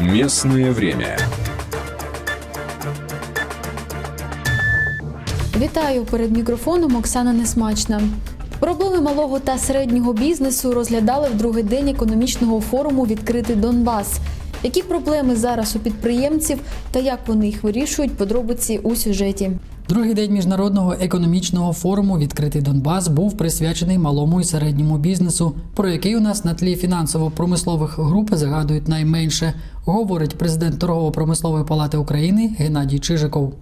Местное время. Вітаю перед мікрофоном Оксана Несмачна. Проблеми малого та середнього бізнесу розглядали в другий день економічного форуму Відкритий Донбас. Які проблеми зараз у підприємців та як вони їх вирішують? Подробиці у сюжеті. Другий день міжнародного економічного форуму Відкритий Донбас був присвячений малому і середньому бізнесу, про який у нас на тлі фінансово-промислових груп згадують найменше, говорить президент торгово-промислової палати України Геннадій Чижиков.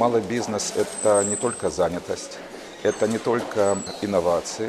Малый бизнес – это не только занятость, это не только инновации,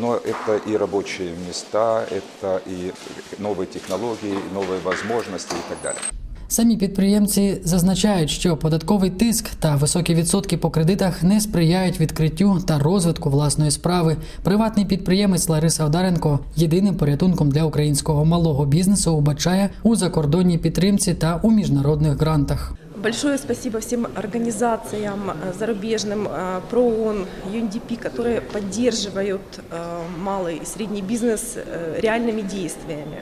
но это и рабочие места, это и новые технологии, и новые возможности и так далее. Самі підприємці зазначають, що податковий тиск та високі відсотки по кредитах не сприяють відкриттю та розвитку власної справи. Приватний підприємець Лариса Одаренко єдиним порятунком для українського малого бізнесу убачає у закордонній підтримці та у міжнародних грантах. Большое спасибо всем организациям э, зарубежным, э, ПРООН, UNDP, которые поддерживают э, малый и средний бизнес э, реальными действиями.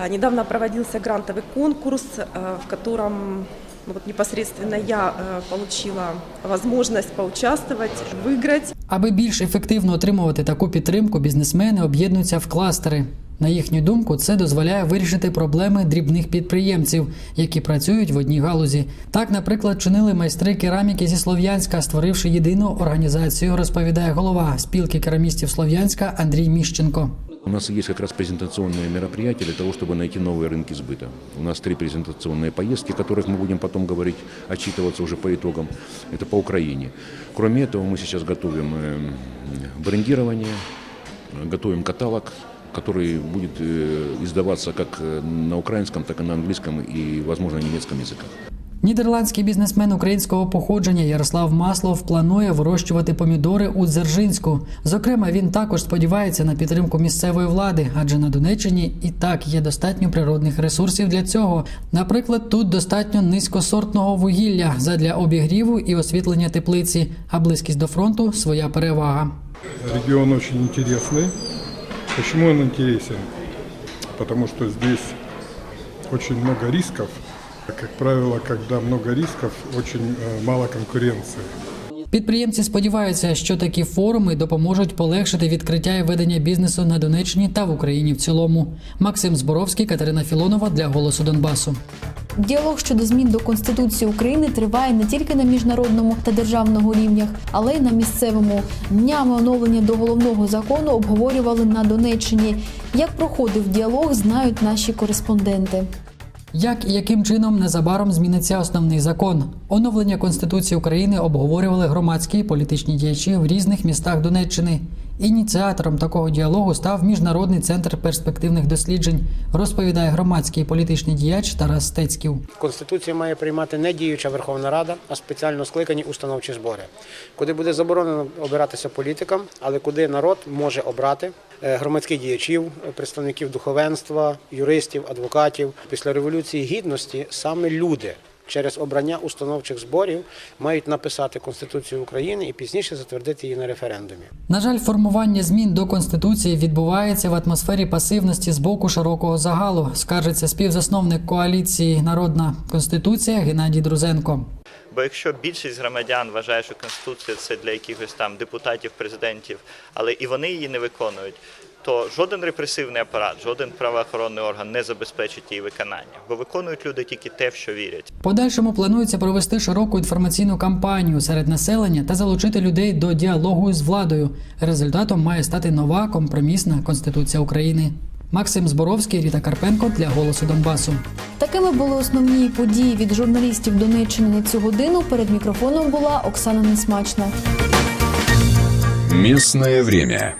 А, Недавно проводился грантовый конкурс, э, в котором ну, вот непосредственно я э, получила возможность поучаствовать, выиграть. Аби більш ефективно отримувати таку підтримку, бізнесмени об'єднуються в кластери. На їхню думку, це дозволяє вирішити проблеми дрібних підприємців, які працюють в одній галузі. Так, наприклад, чинили майстри кераміки зі Слов'янська, створивши єдину організацію, розповідає голова спілки керамістів Слов'янська Андрій Міщенко. У нас есть как раз презентационные мероприятия для того, чтобы найти новые рынки сбыта. У нас три презентационные поездки, о которых мы будем потом говорить, отчитываться уже по итогам. Это по Украине. Кроме этого, мы сейчас готовим э, брендирование, готовим каталог, который будет э, издаваться как э, на украинском, так и на английском и, возможно, немецком языках. Нідерландський бізнесмен українського походження Ярослав Маслов планує вирощувати помідори у Дзержинську. Зокрема, він також сподівається на підтримку місцевої влади, адже на Донеччині і так є достатньо природних ресурсів для цього. Наприклад, тут достатньо низькосортного вугілля задля обігріву і освітлення теплиці, а близькість до фронту своя перевага. Регион очень интересный. Почему он интересен? Потому что здесь очень много рисков. Как правило, когда много рисков, очень э, мало конкуренции. Підприємці сподіваються, що такі форуми допоможуть полегшити відкриття і ведення бізнесу на Донеччині та в Україні в цілому. Максим Зборовський, Катерина Філонова для Голосу Донбасу. Діалог щодо змін до Конституції України триває не тільки на міжнародному та державному рівнях, але й на місцевому. Днями оновлення до головного закону обговорювали на Донеччині. Як проходив діалог, знають наші кореспонденти. Як і яким чином незабаром зміниться основний закон? Оновлення Конституції України обговорювали громадські і політичні діячі в різних містах Донеччини. Ініціатором такого діалогу став Міжнародний центр перспективних досліджень, розповідає громадський і політичний діяч Тарас Стецьків. Конституцію має приймати не діюча Верховна Рада, а спеціально скликані установчі збори, куди буде заборонено обиратися політикам, але куди народ може обрати е, громадських діячів, представників духовенства, юристів, адвокатів. Після революції гідності саме люди. Через обрання установчих зборів мають написати Конституцію України і пізніше затвердити її на референдумі. На жаль, формування змін до конституції відбувається в атмосфері пасивності з боку широкого загалу, скаржиться співзасновник коаліції Народна конституція Геннадій Друзенко. Бо якщо більшість громадян вважає, що конституція це для якихось там депутатів, президентів, але і вони її не виконують, то жоден репресивний апарат, жоден правоохоронний орган не забезпечить її виконання, бо виконують люди тільки те, в що вірять. Подальшому планується провести широку інформаційну кампанію серед населення та залучити людей до діалогу з владою. Результатом має стати нова компромісна конституція України. Максим Зборовський, Ріта Карпенко для Голосу Донбасу. Такими були основні події від журналістів Донеччини на цю годину. Перед мікрофоном була Оксана Несмачна. Місне время.